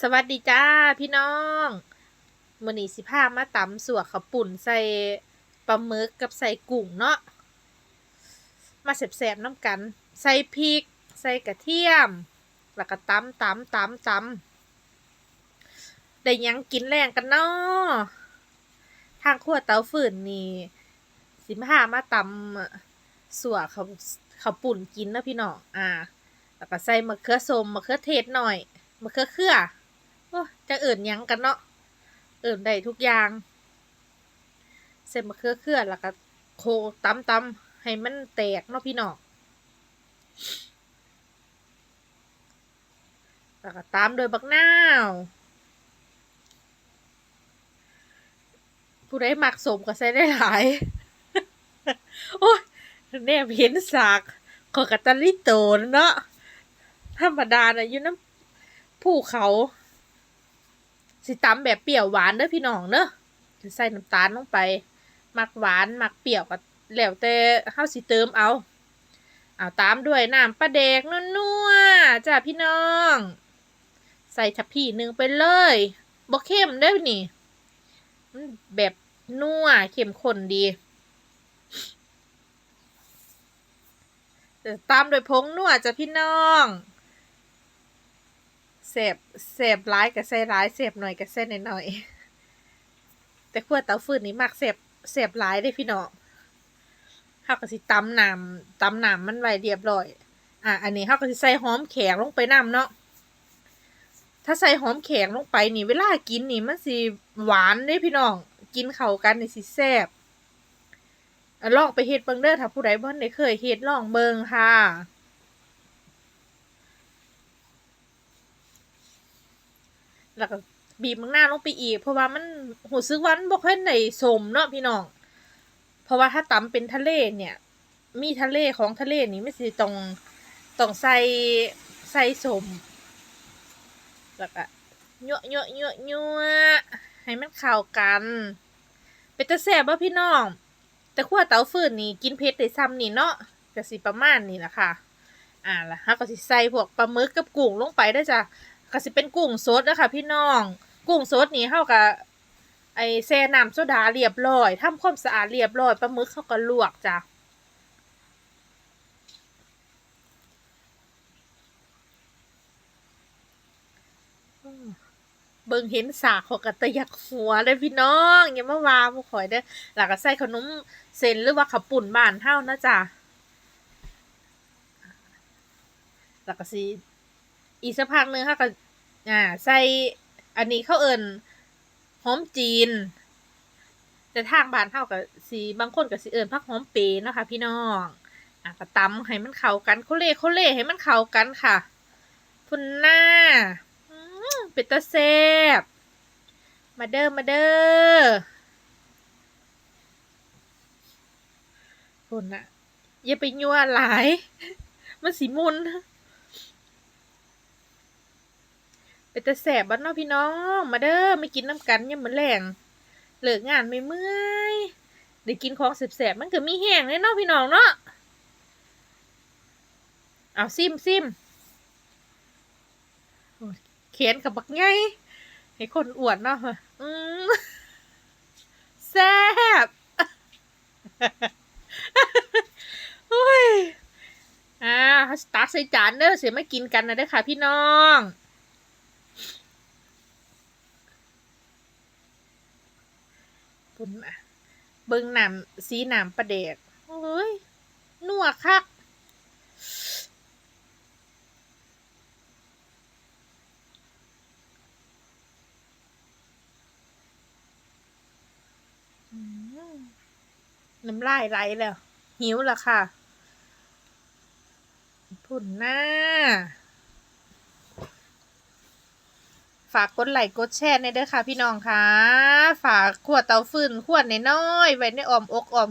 สวัสดีจ้าพี่น้องมื้อนี้สิพามาตำสัวข้าวปุ่นใส่ปลาหมึกกับใส่กุ้งเนาะ มาแซ่บๆน้ำกัน ใส่พริก ใส่กระเทียม แล้วก็ตำตำตำตำได้ยังกินแรงกันเนาะทางครัวเตาฟืนนี่สิพามาตำสัวข้าวข้าวปุ่นกินนะพี่น้อง อ่า แล้วก็ใส่มะเขือส้มมะเขือเทศหน่อยมะเขือเขือ จะเอิ่นยังกันเนาะ เอิ่นได้ทุกอย่างใส่มะเขือเขือแล้วก็โคตำตำให้มันแตกเนาะพี่น้องแล้วก็ตามโดยบักนาว ผู้ใดหมักสมก็ใส่ได้หลาย โอ้ยแน่เห็นสากขอกระตันลิโตนเนาะธรรมดาน่ะอยู่น้ำภูเขา สิตำแบบเปรี้ยวหวานเด้อพี่น้องเนอะจะใส่น้ำตาลลงไป มักหวาน มักเปรี้ยวก็แล้วแต่เฮาสิเติมเอา เอาตามด้วยน้ำปลาแดกนัวๆจ้าพี่น้อง ใส่ทัพพีหนึ่งไปเลยบ่เข้มเด้นี่ แบบนัวเข้มข้นดีตามโดวยผงนัวจ้ะพี่น้อง เสบเสบร้ายกับใส่ร้ายเสบหน่อยกับใส่หน่อยแต่ขั้วเตาฟืนนี่มักเสบเสบร้ายได้พี่น้องเฮาก็สิตำน้ำตำน้ำมันไว้เรียบร้อย อะอันนี้เฮาก็สิใส่หอมแขงลงไปน้ำเนาะถ้าใส่หอมแขงลงไปนี่เวลากินนี่มันสิหวานเด้พี่น้อง กินเข้ากันนี่สิแซ่บลองไปเฮ็ดเบิ่งเด้อถ้าผู้ใดบ่ได้เคยเฮ็ดลองเบิ่งค่ะ แล้วก็บีบมังหน้าลงไปอีก เพราะว่ามันหูซึกวันบ่ค่อยได้สมเนาะพี่น้อง เพราะว่าถ้าตำเป็นทะเลเนี่ย มีทะเลของทะเลนี่ไม่สิต้องต้องใส่ใส่สมแล้วก็ยั่วยั่วยั่วยั่วให้มันเข้ากัน เป็นตาแซ่บบ่พี่น้อง แต่ขั้วเตาฟืนนี่กินเผ็ดได้ซ้ำนี่เนาะก็สิประมาณนี้แหละค่ะ อ่าล่ะฮะก็สิใส่พวกปลาหมึกกับกุ้งลงไปได้จ้ะ ก็สิเป็นกุ้งสดนะคะพี่น้อง กุ้งสดนี่เฮากับไอแซ่น้ำโซดาเรียบร้อยทำความสะอาดเรียบร้อยปลาหมึกเขาก็ลวกจ้ะเบิ่งเห็นสากเขาก็ตะยักหัวเลยพี่น้องอย่ามาวาพวกข่อยเด้อแล้วก็ใส่ขนมเส้นหรือว่าข้าวปุ่นบ้านเฮานะจ้ะแล้วก็สิอีกสักพักนึงค่ะก็ อ่าใส่อันนี้เขาเอิญหอมจีน แต่ทางบ้านเฮาก็สีบางคนก็สิเอิญพักหอมเปรย์เนะค่ะพี่น้องอะก็ตำให้มันเข้ากันโคเล่โคเล่ให้มันเข้ากันค่ะพุ่นหน้าเป็นตาแซ่บมาเด้อมาเด้อพุ่นน่ะอย่าไปยั่วหลาย มันสิมุน เป็นแต่แสบบ้านนาะพี่น้อง มาเด้อไม่กินน้ำกันยังเหมือนแรงเลิกงานไม่เมื่อยได้กินของแสบๆมันก็มีแห้งเลยเนาะพี่น้องเนาะเอาซิมซิมเขียนกับบักไงให้คนอวดเนาะอืมแซบโอ้ยอ่าตักใส่จานเด้อเสียไม่กินกันนะเด้อค่ะพี่น้อง ปุ่นอะเบิ่งน้ำสีน้ำประเดกโอ้ยนัวคัก น้ำลายไหลแล้ว หิวแล้วค่ะ พุ่นหน้า ฝากกดไลค์กดแชร์ในเด้อค่ะพี่น้องค่ะ ฝากขวดเตาฟืนขวดน้อยๆไว้ในอ้อมอกอ้อม